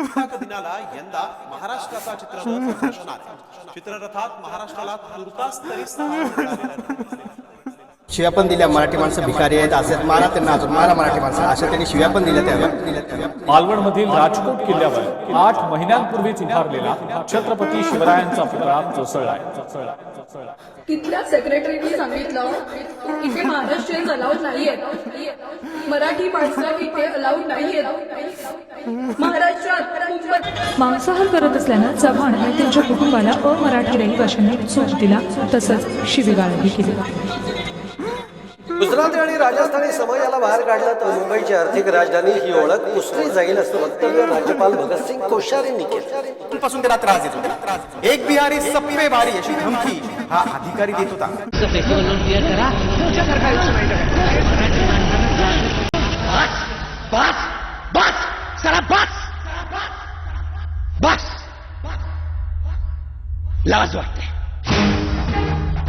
दिनाला यंदा महाराष्ट्राचा चित्ररथ चित्ररथात महाराष्ट्राला तुर्तास तरी. शिव्या पण दिल्या मराठी माणसं भिकारी आहेत असं मारा त्यांना अजून मारा मराठी माणसं. अशा त्यांनी शिव्या पण दिल्या त्याला मालवणमधील राजकोट किल्ल्यावर आठ महिन्यांपूर्वीच उभारलेला छत्रपती शिवरायांचा पुतळा कोसळलाय तिथल्या सेक्रेटरीने सांगितलं इथे महाराष्ट्रीयन अलाउड नाहीये मराठी माणसं इथे अलाउड नाहीयेत. महाराष्ट्रात मांसाहार करत असल्यानं चव्हाण आणि त्यांच्या कुटुंबाला अमराठी रहिवाशांनी चूक दिला तसंच शिवीगाळही केली. गुजराती आणि राजस्थानी समाजाला बाहेर काढलं तर मुंबईची आर्थिक राजधानी ही ओळख पुसली जाईल असं वक्तव्य राज्यपाल भगतसिंग कोश्यारींनी केलं. पासून त्याला त्रास देत होता. एक बिहारी सप्पे बारी अशी धमकी हा अधिकारी देत होता. बस बस सरा बस बस लाज वाटते.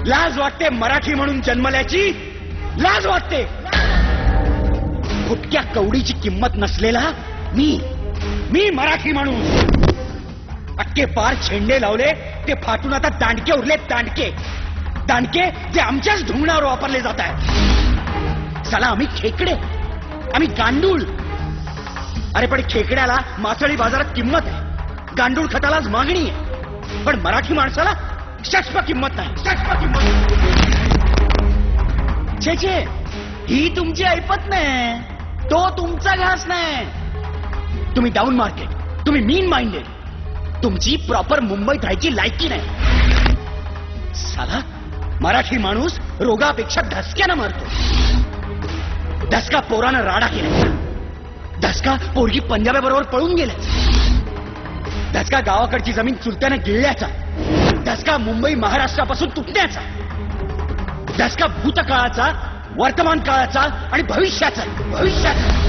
लाज वाटते मराठी म्हणून जन्मल्याची लाज वाटते. फुटक्या कवडीची किंमत नसलेला मी मी मराठी माणूस. अटके पार छेंडे लावले ते फाटून आता दांडके उरले दांडके. दांडके जे आमच्याच धुंगणावर वापरले जात आहे चला आम्ही खेकडे. आम्ही गांडूळ. अरे पण खेकड्याला मासळी बाजारात किंमत आहे. गांडूळ खतालाच मागणी आहे. पण मराठी माणसाला शष्प किंमत नाही. शष्प किंमत छे छे. ही तुमची ऐपत नाही. तो तुमचा घास नाही. तुम्ही डाऊन मार्केट तुम्ही मीन माइंडेड तुमची प्रॉपर मुंबईत राहायची लायकी नाही. साधा मराठी माणूस रोगापेक्षा धसक्यानं मरतो. धसका पोरानं राडा केला धसका पोरगी पंजाब्याबरोबर पळून गेल्याचा धसका गावाकडची जमीन चुलत्यानं गिळल्याचा. धसका मुंबई महाराष्ट्रापासून तुटण्याचा. धसका भूतकाळाचा वर्तमान काळाचा आणि भविष्याचा भविष्याचा.